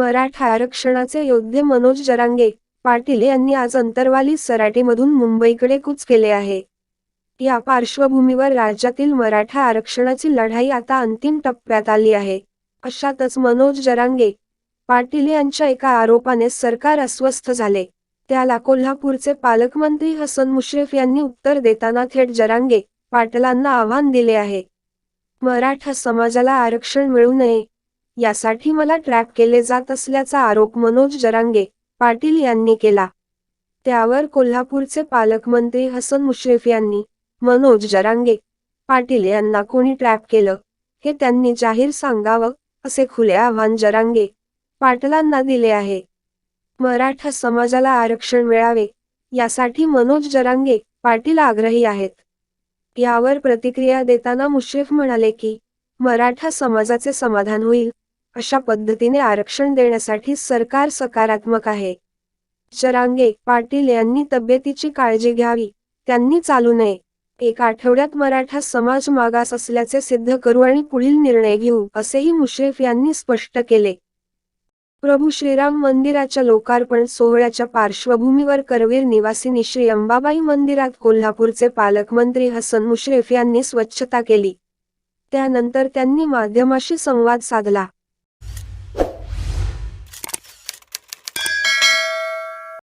मराठा आरक्षणाचे योद्धे मनोज जरांगे पाटील यांनी आज अंतरवाली सराटीमधून मुंबईकडे कूच केले आहे. या पार्श्वभूमीवर राज्यातील मराठा आरक्षणाची लढाई आता अंतिम टप्प्यात आली आहे. अशातच मनोज जरांगे पाटील यांच्या एका आरोपाने सरकार अस्वस्थ झाले. त्याला कोल्हापूरचे पालकमंत्री हसन मुश्रीफ यांनी उत्तर देताना थेट जरांगे पाटलांना आव्हान दिले आहे. मराठा समाजाला आरक्षण मिळू नये यासाठी मला ट्रॅप केले जात असल्याचा आरोप मनोज जरांगे पाटील यांनी केला. त्यावर कोल्हापूरचे पालकमंत्री हसन मुश्रीफ यांनी मनोज जरांगे पाटील यांना कोणी ट्रॅप केलं हे त्यांनी जाहीर सांगावं असे खुले आव्हान जरांगे पाटलांना दिले आहे. मराठा समाजाला आरक्षण मिळावे यासाठी मनोज जरांगे पाटील आग्रही आहेत. यावर प्रतिक्रिया देताना मुश्रीफ म्हणाले की मराठा समाजाचे समाधान होईल अशा पद्धतीने आरक्षण देण्यासाठी सरकार सकारात्मक आहे. चरांगे पाटील यांनी तब्येतीची काळजी घ्यावी त्यांनी चालू नये. एक आठवड्यात मराठा समाज मागास असल्याचे सिद्ध करू आणि पुढील निर्णय घेऊ असेही मुश्रीफ यांनी स्पष्ट केले. प्रभू श्रीराम मंदिराच्या लोकार्पण सोहळ्याच्या पार्श्वभूमीवर करवीर निवासिनी श्री अंबाबाई मंदिरात कोल्हापूरचे पालकमंत्री हसन मुश्रीफ यांनी स्वच्छता केली. त्यानंतर त्यांनी माध्यमाशी संवाद साधला.